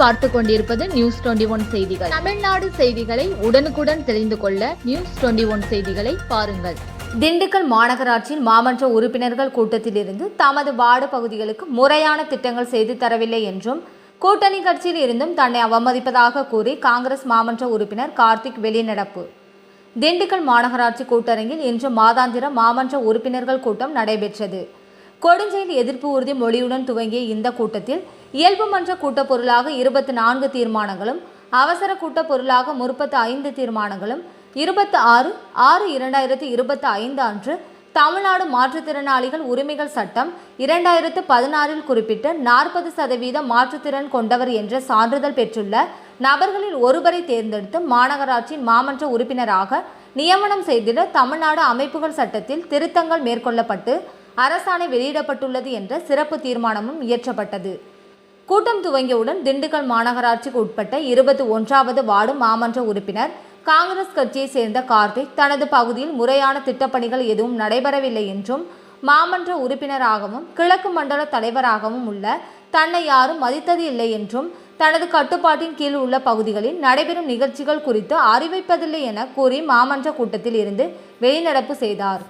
பார்த்து கொண்டிருப்பது news twenty one செய்திகள். தமிழ்நாடு செய்திகளை உடனுக்குடன் தெரிந்து கொள்ள நியூஸ் டுவெண்டி ஒன் செய்திகளை பாருங்கள். திண்டுக்கல் மாநகராட்சியின் மாமன்ற உறுப்பினர்கள் கூட்டத்திலிருந்து தமது வார்டு பகுதிகளுக்கு முறையான திட்டங்கள் செய்து தரவில்லை என்றும் கூட்டணி கட்சியில் இருந்தும் தன்னை அவமதிப்பதாக கூறி காங்கிரஸ் மாமன்ற உறுப்பினர் கார்த்திக் வெளிநடப்பு. திண்டுக்கல் மாநகராட்சி கூட்டரங்கில் இன்று மாதாந்திர மாமன்ற உறுப்பினர்கள் கூட்டம் நடைபெற்றது. கொடுஞ்செயல் எதிர்ப்பு உறுதி மொழியுடன் துவங்கிய இந்த கூட்டத்தில் இயல்பு மன்ற கூட்டப் பொருளாக இருபத்தி நான்கு தீர்மானங்களும் அவசர கூட்டப் பொருளாக முப்பத்து ஐந்து தீர்மானங்களும் இருபத்தி ஆறு ஆறு இரண்டாயிரத்தி இருபத்தி ஐந்து அன்று தமிழ்நாடு மாற்றுத்திறனாளிகள் உரிமைகள் சட்டம் இரண்டாயிரத்து பதினாறில் குறிப்பிட்ட நாற்பது சதவீத மாற்றுத்திறன் கொண்டவர் என்ற சான்றிதழ் பெற்றுள்ள நபர்களில் ஒருவரை தேர்ந்தெடுத்து மாநகராட்சியின் மாமன்ற உறுப்பினராக நியமனம் செய்திட தமிழ்நாடு அமைப்புகள் சட்டத்தில் திருத்தங்கள் மேற்கொள்ளப்பட்டு அரசாணை வெளியிடப்பட்டுள்ளது என்ற சிறப்பு தீர்மானமும் இயற்றப்பட்டது. கூட்டம் துவங்கியவுடன் திண்டுக்கல் மாநகராட்சிக்கு உட்பட்ட இருபத்தி ஒன்றாவது வார்டு மாமன்ற உறுப்பினர் காங்கிரஸ் கட்சியைச் சேர்ந்த கார்த்திக் தனது பகுதியில் முறையான திட்டப்பணிகள் எதுவும் நடைபெறவில்லை என்றும் மாமன்ற உறுப்பினராகவும் கிழக்கு மண்டல தலைவராகவும் உள்ள தன்னை யாரும் மதித்தது இல்லை என்றும் தனது கட்டுப்பாட்டின் கீழ் உள்ள பகுதிகளில் நடைபெறும் நிகழ்ச்சிகள் குறித்து அறிவிப்பதில்லை என கூறி மாமன்ற கூட்டத்தில் இருந்து வெளிநடப்பு செய்தார்.